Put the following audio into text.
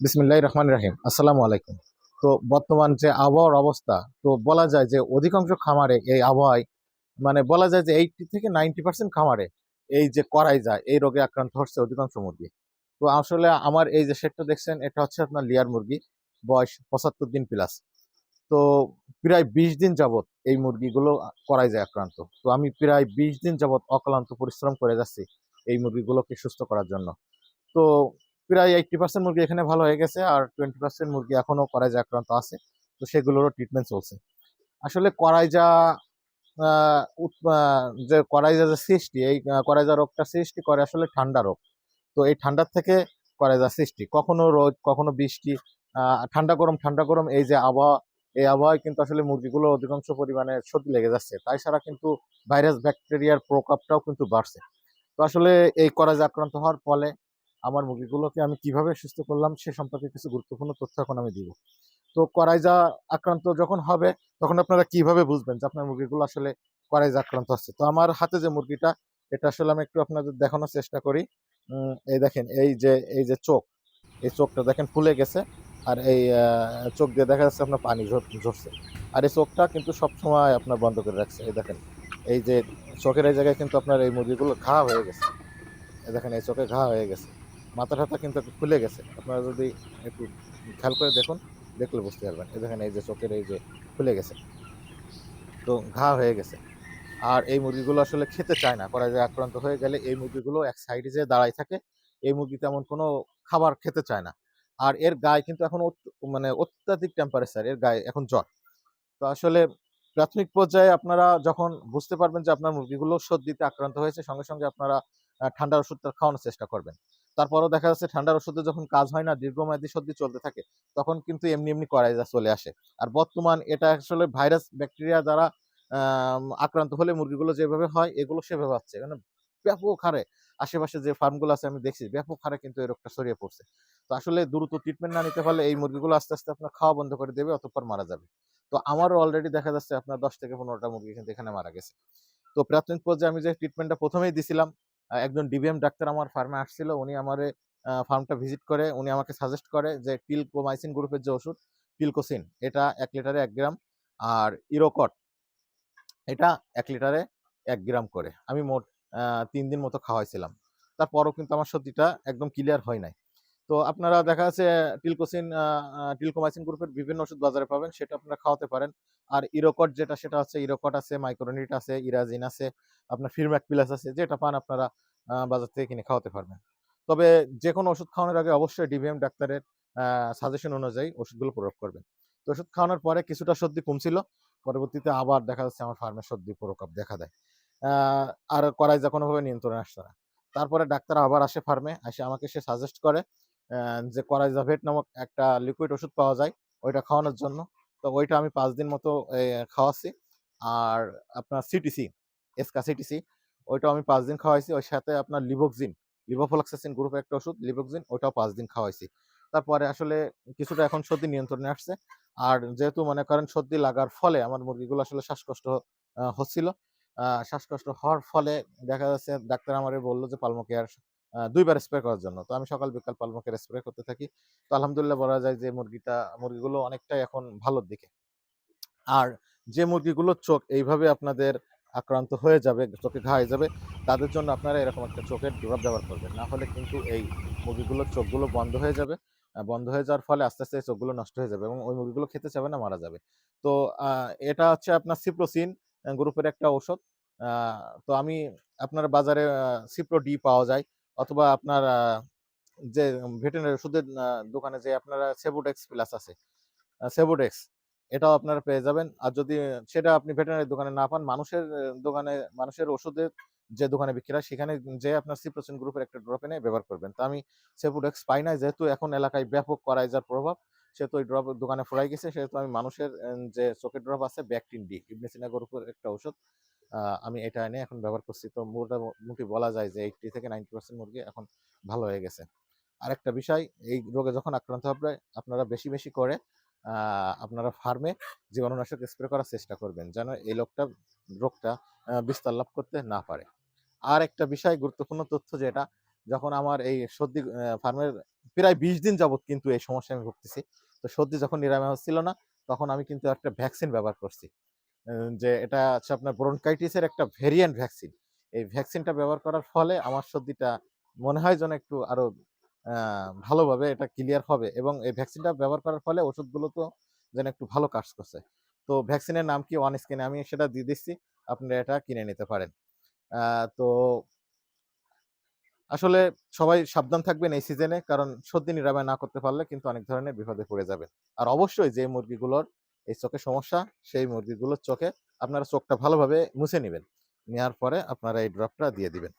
বিসমিল্লাহ রহমান রাহিম। আসসালামু আলাইকুম। তো বর্তমান যে আবহাওয়ার অবস্থা, তো বলা যায় যে অধিকাংশ খামারে এই আবহাওয়ায় মানে বলা যায় যে এইটি থেকে নাইনটি পার্সেন্ট খামারে এই যে করাই যায়, এই রোগে আক্রান্ত হচ্ছে অধিকাংশ মুরগি। তো আসলে আমার এই যে সেটটা দেখছেন, এটা হচ্ছে আপনার লিয়ার মুরগি, বয়স পঁচাত্তর দিন প্লাস তো প্রায় বিশ দিন যাবত এই মুরগিগুলো করাই যায় আক্রান্ত। তো আমি প্রায় বিশ দিন যাবত অক্লান্ত পরিশ্রম করে যাচ্ছি এই মুরগিগুলোকে সুস্থ করার জন্য। তো প্রায় এইটটি পার্সেন্ট মুরগি এখানে ভালো হয়ে গেছে আর টোয়েন্টি পার্সেন্ট মুরগি এখনও করাইজা আক্রান্ত আছে। তো সেগুলোরও ট্রিটমেন্ট চলছে। আসলে করাইজা যে করাইজা যে সৃষ্টি, এই করাইজা রোগটা সৃষ্টি করে আসলে ঠান্ডা রোগ। তো এই ঠান্ডার থেকে করাইজা সৃষ্টি। কখনো রোদ, কখনো বৃষ্টি ঠান্ডা গরম ঠান্ডা গরম, এই যে আবহাওয়া, এই আবহাওয়ায় কিন্তু আসলে মুরগিগুলো অধিকাংশ পরিমাণে সর্দি লেগে যাচ্ছে। তাই ছাড়া কিন্তু ভাইরাস, ব্যাকটেরিয়ার প্রকোপটাও কিন্তু বাড়ছে। তো আসলে এই করাইজা আক্রান্ত হওয়ার ফলে আমার মুরগিগুলোকে আমি কীভাবে সুস্থ করলাম সে সম্পর্কে কিছু গুরুত্বপূর্ণ তথ্য এখন আমি দিব। তো করাইজা আক্রান্ত যখন হবে, তখন আপনারা কীভাবে বুঝবেন যে আপনার মুরগিগুলো আসলে করাইজা আক্রান্ত হচ্ছে? তো আমার হাতে যে মুরগিটা, এটা আসলে আমি একটু আপনাদের দেখানোর চেষ্টা করি। এই দেখেন, এই যে এই যে চোখ, এই চোখটা দেখেন ফুলে গেছে আর এই চোখ দিয়ে দেখা যাচ্ছে আপনার পানি ঝরছে। আর এই চোখটা কিন্তু সবসময় আপনার বন্ধ করে রাখছে। এই দেখেন, এই যে চোখের এই জায়গায় কিন্তু আপনার এই মুরগিগুলো ঘা হয়ে গেছে। দেখেন, এই চোখে ঘা হয়ে গেছে। মাথা টাথা কিন্তু একটু খুলে গেছে। আপনারা যদি একটু খেয়াল করে দেখুন, দেখলে বুঝতে পারবেন। এই দেখেন, এই যে চোখের এই যে খুলে গেছে, তো ঘা হয়ে গেছে। আর এই মুরগিগুলো আসলে খেতে চায় না। করা যায় আক্রান্ত হয়ে গেলে এই মুরগিগুলো এক সাইডে যে দাঁড়ায় থাকে, এই মুরগি তেমন কোনো খাবার খেতে চায় না। আর এর গায়ে কিন্তু এখন মানে অত্যাধিক টেম্পারেচার এর গায়ে এখন জ্বর। তো আসলে প্রাথমিক পর্যায়ে আপনারা যখন বুঝতে পারবেন যে আপনার মুরগিগুলো সর্দিতে আক্রান্ত হয়েছে, সঙ্গে সঙ্গে আপনারা ঠান্ডার ওষুধটা খাওয়ানোর চেষ্টা করবেন। তারপরও দেখা যাচ্ছে ঠান্ডার ওষুধে যখন কাজ হয় না, দীর্ঘমেয়াদী সর্দি চলতে থাকে, তখন কিন্তু এমনি এমনি করাইজা চলে আসে। আর বর্তমান এটা আসলে ভাইরাস, ব্যাকটেরিয়া দ্বারা আক্রান্ত হলে মুরগিগুলো যেভাবে হয়, এগুলো সেভাবে হচ্ছে। মানে ব্যাপক হারে আশেপাশে যে ফার্মগুলো আছে, আমি দেখছি ব্যাপক হারে কিন্তু এই রোগটা ছড়িয়ে পড়ছে। তো আসলে দ্রুত ট্রিটমেন্ট না নিতে পারলে এই মুরগিগুলো আস্তে আস্তে আপনার খাওয়া বন্ধ করে দেবে, অতঃপর মারা যাবে। তো আমারও অলরেডি দেখা যাচ্ছে আপনার দশ থেকে পনেরোটা মুরগি কিন্তু এখানে মারা গেছে। তো প্রাথমিক পর্যায়ে আমি যে ট্রিটমেন্টটা প্রথমেই দিছিলাম একজন ডিবিএম ডাক্তার আমার ফার্মে আসছিল, উনি আমার ফার্মটা ভিজিট করে, উনি আমাকে সাজেস্ট করে যে টিলকোমাইসিন গ্রুপের যে ওষুধ টিলকোসিন এটা এক লিটারে এক গ্রাম, আর ইরোকট এটা এক লিটারে এক গ্রাম করে। আমি মোট তিন দিন মতো খাওয়াইছিলাম। তারপরও কিন্তু আমার সত্যিটা একদম ক্লিয়ার হয় নাই। তো আপনারা দেখা যাচ্ছে, টিলকোসিন টিলকোমাইসিন গ্রুপের বিভিন্ন ওষুধ বাজারে পাবেন, সেটা আপনারা খাওয়াতে পারেন। আর ইরোকট যেটা, সেটা হচ্ছে ইরোকট আছে, মাইক্রোনিট আছে, ইরাজিন আছে, আপনার ফিরম্যাক প্লাস আছে, যেটা পান আপনারা বাজার থেকে কিনে খাওয়াতে পারবেন। তবে যে কোনো ওষুধ খাওয়ানোর আগে অবশ্যই ডিভিএম ডাক্তারের সাজেশন অনুযায়ী ওষুধগুলো প্রয়োগ করবেন। তো ওষুধ খাওয়ানোর পরে কিছুটা সর্দি কমছিল, পরবর্তীতে আবার দেখা যাচ্ছে আমার ফার্মের সর্দি প্রকোপ দেখা দেয়। আর করাই যা কোনোভাবে নিয়ন্ত্রণে আসছে না। তারপরে ডাক্তার আবার আসে ফার্মে, আসে আমাকে সে সাজেস্ট করে যে করাইজাভেট নামক একটা লিকুইড ওষুধ পাওয়া যায়, ওইটা খাওয়ানোর জন্য। তো ওইটা আমি পাঁচ দিন মতো খাওয়াচ্ছি। আর আপনার সিটিসি এসকা সিটিসি ওইটাও আমি পাঁচ দিন খাওয়াইছি। ওই সাথে আপনার লিভোক্সিন, লিভোফ্লক্সাসিন গ্রুপের একটা ওষুধ, লিভোক্সিন, ওইটাও পাঁচ দিন খাওয়াইছি। তারপরে আসলে কিছুটা এখন সর্দি নিয়ন্ত্রণে আসছে। আর যেহেতু মনে করেন সর্দি লাগার ফলে আমার মুরগিগুলো আসলে শ্বাসকষ্ট হচ্ছিল শ্বাসকষ্ট হওয়ার ফলে দেখা যাচ্ছে ডাক্তার আমারে বলল যে, পালমো কেয়ার দুইবার স্প্রে করার জন্য। তো আমি সকাল বিকাল পালমো কেয়ার স্প্রে করতে থাকি। তো আলহামদুলিল্লাহ বলা যায় যে মুরগিটা, মুরগিগুলো অনেকটাই এখন ভালোর দিকে। আর যে মুরগিগুলোর চোখ এইভাবে আপনাদের আক্রান্ত হয়ে যাবে, চোখে ঘা হয়ে যাবে, তাদের জন্য আপনারা এরকম একটা চোখের ড্রপ ব্যবহার করবেন। না হলে কিন্তু এই মুরগিগুলোর চোখগুলো বন্ধ হয়ে যাবে। বন্ধ হয়ে যাওয়ার ফলে আস্তে আস্তে চোখগুলো নষ্ট হয়ে যাবে এবং ওই মুরগিগুলো খেতে চাবে না, মারা যাবে। তো এটা হচ্ছে আপনার সিপ্রোসিন গ্রুপের একটা ঔষধ। তো আমি আপনার বাজারে সিপ্রো ডি পাওয়া যায়। অথবা আপনার যে ভেটেরিনারি ওষুধের দোকানে যে আপনারা সেবুডেক্স প্লাস আছে। সেবুডেক্স এটাও আপনারা পেয়ে যাবেন। আর যদি, সেটা আপনি ভেটেরিনারি দোকানে না পান, মানুষের দোকানে, মানুষের ওষুধের যে দোকানে বিক্রি হয়, সেখানে যে আপনার সিপ্রোসিন গ্রুপের একটা ড্রপ এনে ব্যবহার করবেন। তো আমি সেবুডেক্স পাই না যেহেতু এখন এলাকায় ব্যাপক করাইজার প্রভাব, সেহেতু ওই ড্রপ দোকানে ফুরাই গেছে, সেহেতু আমি মানুষের যে চোখের ড্রপ আছে ব্যাকটিন ডি ইবনে সিনা গ্রুপের একটা ওষুধ আমি এটা এনে এখন ব্যবহার করছি। তো মোটামুটি বলা যায় যে এইটি থেকে নাইনটি পার্সেন্ট মুরগি এখন ভালো হয়ে গেছে। আরেকটা বিষয়, এই রোগে যখন আক্রান্ত হবে আপনারা বেশি বেশি করে আপনারা ফার্মে জীবাণুনাশক স্প্রে করার চেষ্টা করবেন যেন এই লোকটা রোগটা বিস্তার লাভ করতে না পারে। আর একটা বিষয়, গুরুত্বপূর্ণ তথ্য যেটা, যখন আমার এই সর্দি ফার্মের প্রায় বিশ দিন যাবত কিন্তু এই সমস্যা আমি ভুগতেছি। তো সর্দি যখন নিরাময় হচ্ছিল না, তখন আমি কিন্তু একটা ভ্যাকসিন ব্যবহার করছি। যে এটা হচ্ছে আপনার ব্রনকাইটিসের একটা ভেরিয়েন্ট ভ্যাকসিন। এই ভ্যাকসিনটা ব্যবহার করার ফলে আমার সর্দিটা মনে হয় যেন একটু আরও আহ, ভালোভাবে এটা ক্লিয়ার হবে এবং এই ভ্যাকসিনটা ব্যবহার করার ফলে ওষুধগুলো তো যেন একটু ভালো কাজ করছে। তো ভ্যাকসিনের নাম কি ওয়ান স্কিনে আমি সেটা দিয়ে দিচ্ছি আপনারা এটা কিনে নিতে পারেন। তো আসলে সবাই সাবধান থাকবেন এই সিজনে কারণ সর্দি নিরাময় না করতে পারলে কিন্তু অনেক ধরনের বিপদে পড়ে যাবেন। আর অবশ্যই যে মুরগিগুলোর এই চোখে সমস্যা, সেই মুরগিগুলোর চোখে আপনারা চোখটা ভালোভাবে মুছে নেবেন। নেওয়ার পরে আপনারা এই ড্রপটা দিয়ে দিবেন।